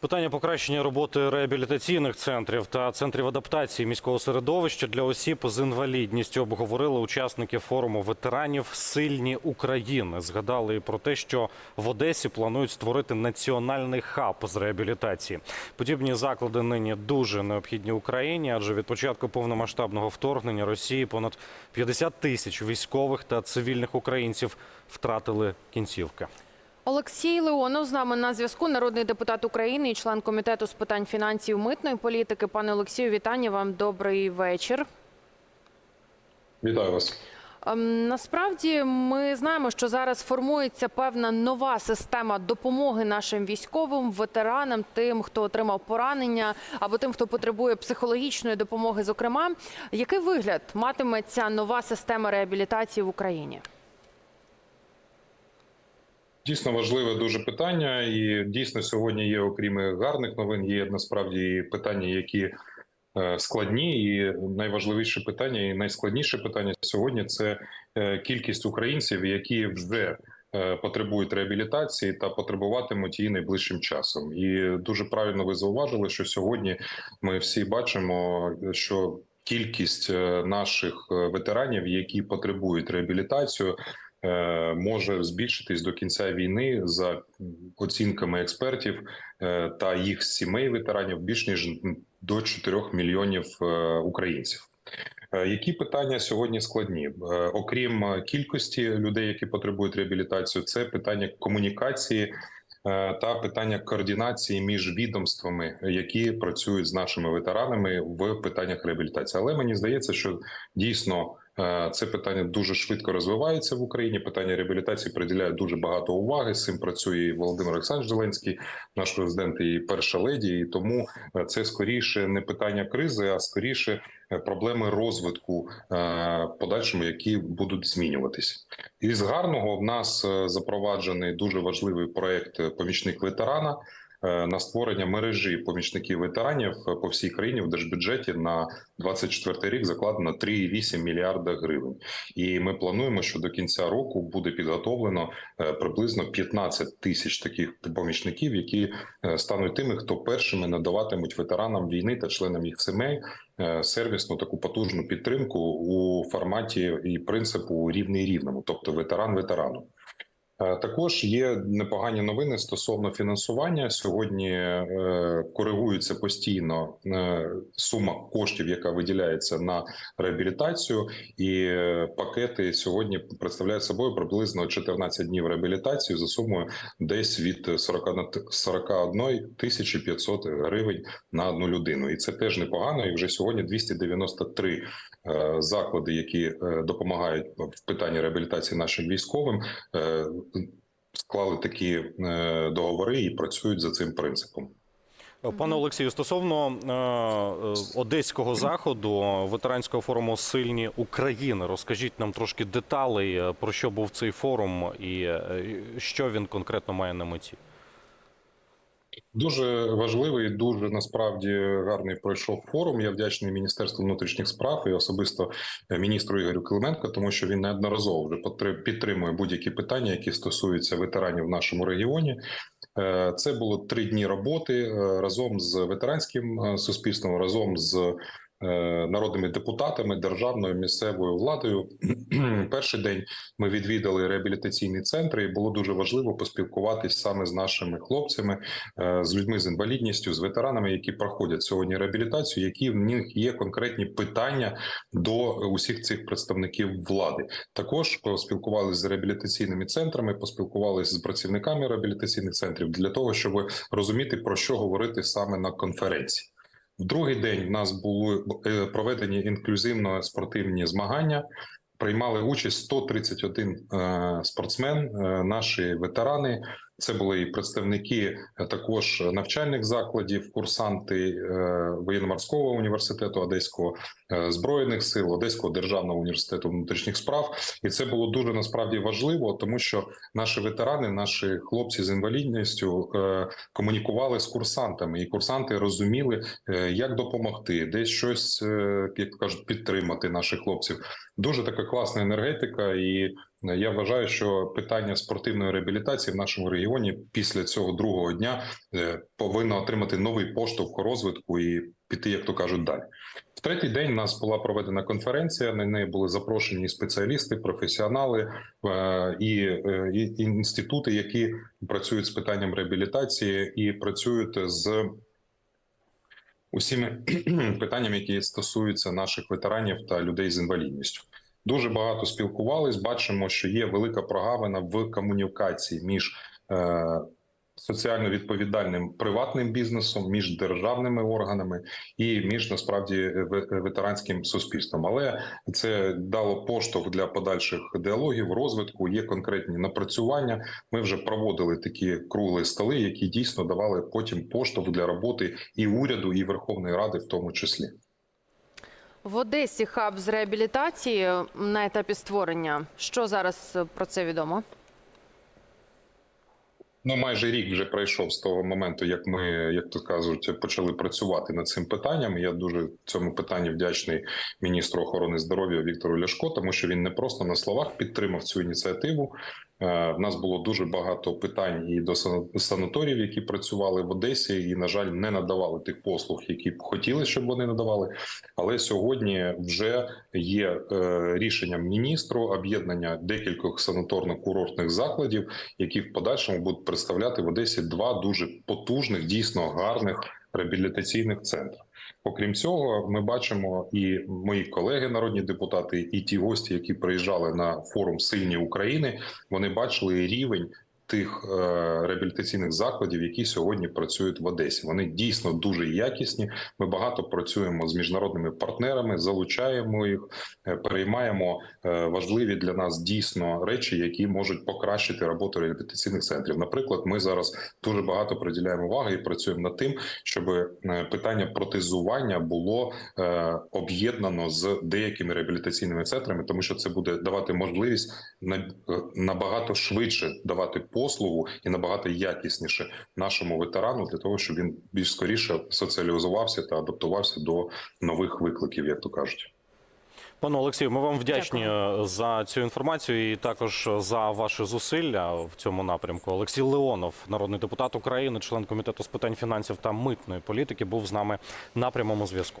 Питання покращення роботи реабілітаційних центрів та центрів адаптації міського середовища для осіб з інвалідністю обговорили учасники форуму ветеранів Сильні України. Згадали і про те, що в Одесі планують створити національний хаб з реабілітації. Подібні заклади нині дуже необхідні Україні, адже від початку повномасштабного вторгнення Росії понад 50 тисяч військових та цивільних українців втратили кінцівки. Олексій Леонов з нами на зв'язку. Народний депутат України і член комітету з питань фінансів митної політики. Пане Олексію, вітання вам. Добрий вечір. Вітаю вас. Ем, Насправді ми знаємо, що зараз формується певна нова система допомоги нашим військовим, ветеранам, тим, хто отримав поранення, або тим, хто потребує психологічної допомоги. Зокрема, який вигляд матиме ця нова система реабілітації в Україні? Дійсно важливе дуже питання, і дійсно сьогодні є, окрім гарних новин, є насправді і питання, які е, складні, і найважливіше питання, і найскладніше питання сьогодні це е, кількість українців, які вже е, потребують реабілітації та потребуватимуть її найближчим часом. І дуже правильно ви зауважили, що сьогодні ми всі бачимо, що кількість наших ветеранів, які потребують реабілітацію. Е, Може збільшитись до кінця війни за оцінками експертів е, та їх сімей ветеранів більш ніж до 4 мільйонів е, українців. Які питання сьогодні складні? Окрім кількості людей, які потребують реабілітацію, це питання комунікації та питання координації між відомствами, які працюють з нашими ветеранами в питаннях реабілітації. Але мені здається, що дійсно це питання дуже швидко розвивається в Україні. Питання реабілітації приділяє дуже багато уваги. З цим працює і Володимир Олександрович Зеленський, наш президент і перша леді. І тому е, це скоріше не питання кризи, а скоріше е, проблеми розвитку е, подальшому, які будуть змінюватися. Із гарного в нас е, запроваджений дуже важливий проект е, помічник ветерана. Е, На створення мережі помічників ветеранів е, по всій країні в держбюджеті на 24 рік закладено 3,8 мільярда гривень. І ми плануємо, що до кінця року буде підготовлено е, приблизно 15 тисяч таких помічників, які стануть тими, хто першими надаватимуть ветеранам війни та членам їх сімей сервісну таку потужну підтримку у форматі і принципу рівний рівному, тобто ветеран ветерану. Е, Також є непогані новини стосовно фінансування. Сьогодні е, коригується постійно е, сума коштів, яка виділяється на реабілітацію, і пакети сьогодні представляють собою приблизно 14 днів реабілітації за сумою десь від 40 на т- 41 тисячі 500 гривень на одну людину. І це теж непогано. І вже сьогодні 293 е, заклади, які допомагають в питанні реабілітації нашим військовим, склали такі е, договори і працюють за цим принципом. Пане Олексію, стосовно е, е, одеського заходу ветеранського форуму Сильні України, розкажіть нам трошки деталей е, про що був цей форум і е, що він конкретно має на меті. Дуже важливий, дуже насправді гарний пройшов форум. Я вдячний Міністерству внутрішніх справ і особисто е, міністру Ігорю Килименко, тому що він неодноразово вже підтримує будь-які питання, які стосуються ветеранів в нашому регіоні. Е, Це було три дні роботи е, разом з ветеранським суспільством, разом з народними депутатами, державною місцевою владою. Перший день ми відвідали реабілітаційні центри, і було дуже важливо поспілкуватись саме з нашими хлопцями, е, з людьми з інвалідністю, з ветеранами, які проходять сьогодні реабілітацію, які в них є конкретні питання до усіх цих представників влади. Також поспілкувалися з реабілітаційними центрами, поспілкувалися з працівниками реабілітаційних центрів для того, щоб розуміти про що говорити саме на конференції. В другий день в нас були е, проведені інклюзивно спортивні змагання. Приймали участь 131 е, спортсмен, е, наші ветерани. Це були і представники е, також навчальних закладів, курсанти е, воєнно-морського університету Одеського е, збройних сил, Одеського державного університету внутрішніх справ. І це було дуже насправді важливо, тому що наші ветерани, наші хлопці з інвалідністю комунікували з курсантами, і курсанти розуміли, як допомогти, десь щось як кажуть, підтримати наших хлопців. Дуже така класна енергетика, і Я вважаю, що питання спортивної реабілітації в нашому регіоні після цього другого дня е, повинно отримати новий поштовх розвитку і піти, як то кажуть, далі. В третій день у нас була проведена конференція. На неї були запрошені спеціалісти, професіонали е, е, і інститути, які працюють з питанням реабілітації і працюють з усіми питаннями, які стосуються наших ветеранів та людей з інвалідністю. Дуже багато спілкувались. Бачимо, що є велика прогавина в комунікації між е, соціально відповідальним приватним бізнесом, між державними органами і між насправді ве- ветеранським суспільством. Але це дало поштовх для подальших діалогів, розвитку. Є конкретні напрацювання. Ми вже проводили такі круглі столи, які дійсно давали потім поштовх для роботи і уряду, і Верховної Ради, в тому числі. В Одесі хаб з реабілітації на етапі створення. Що зараз е, про це відомо? Ну, майже рік вже пройшов з того моменту, як ми, як то кажуть, почали працювати над цим питанням. Я дуже цьому питанні вдячний міністру охорони здоров'я Віктору Ляшко, тому що він не просто на словах підтримав цю ініціативу. Е, В нас було дуже багато питань і до сан- санаторіїв, які працювали в Одесі, і на жаль, не надавали тих послуг, які б хотіли, щоб вони надавали. Але сьогодні вже є е, рішенням міністру об'єднання декількох санаторно-курортних закладів, які в подальшому будуть представляти в Одесі два дуже потужних, дійсно гарних реабілітаційних центри. Окрім цього, ми бачимо і мої колеги, народні депутати, і ті гості, які приїжджали на форум Сильні України, вони бачили рівень. Тих е, реабілітаційних закладів, які сьогодні працюють в Одесі, вони дійсно дуже якісні. Ми багато працюємо з міжнародними партнерами, залучаємо їх, е, переймаємо е, важливі для нас дійсно речі, які можуть покращити роботу реабілітаційних центрів. Наприклад, ми зараз дуже багато приділяємо уваги і працюємо над тим, щоб питання протезування було об'єднано з деякими реабілітаційними центрами, тому що це буде давати можливість на- набагато швидше давати послугу і набагато якісніше нашому ветерану для того, щоб він більш скоріше соціалізувався та адаптувався до нових викликів, як то кажуть. Пане Олексію, ми вам вдячні е, за цю інформацію і також за ваші зусилля в цьому напрямку. Олексій Леонов, народний депутат України, член комітету з питань фінансів та митної політики, був з нами на прямому зв'язку.